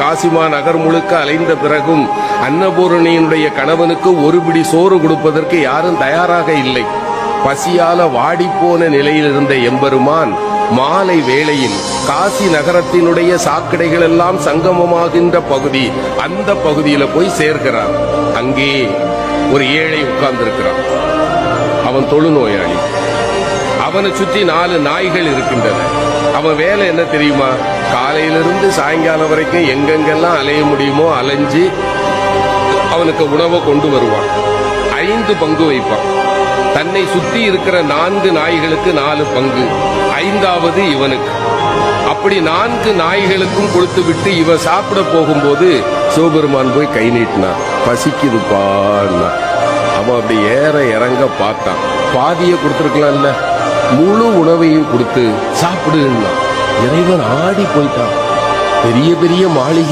காசிமா நகர் முழுக்க அலைந்த பிறகும் அன்னபூரணியினுடைய கணவனுக்கு ஒரு பிடி சோறு கொடுப்பதற்கு யாரும் தயாராக இல்லை. பசியால வாடிப்போன நிலையில் இருந்த எம்பெருமான் மாலை வேளையில் காசி நகரத்தினுடைய சாக்கடைகள் எல்லாம் சங்கமமாகின்ற பகுதி அந்த பகுதியில போய் சேர்கிறார் அங்கே ஒரு ஏழை உட்கார்ந்திருக்கிறான். அவன் தொழுநோயாளி. அவனை சுற்றி நாலு நாய்கள் இருக்கின்றன. அவன் வேலை என்ன தெரியுமா? காலையிலிருந்து சாயங்காலம் வரைக்கும் எங்கெங்கெல்லாம் அலைய முடியுமோ அலைஞ்சு அவனுக்கு உணவை கொண்டு வருவான். ஐந்து பங்கு வைப்பான். தன்னை சுத்தி இருக்கிற நான்கு நாய்களுக்கு நாலு பங்கு. ஐந்தாவது இவனுக்கு. அப்படி நான்கு நாய்களுக்கும் கொடுத்து விட்டு இவன் சாப்பிட போகும்போது சிவபெருமான் போய் கை நீட்டினான் பசிக்குதுப்பான்னா அவன் அப்படி ஏற இறங்க பார்த்தான். பாதியை கொடுத்துருக்கலாம்ல. முழு உணவையும் கொடுத்து சாப்பிடுன்னா இறைவன் ஆடி போயிட்டான். பெரிய பெரிய மாளிகை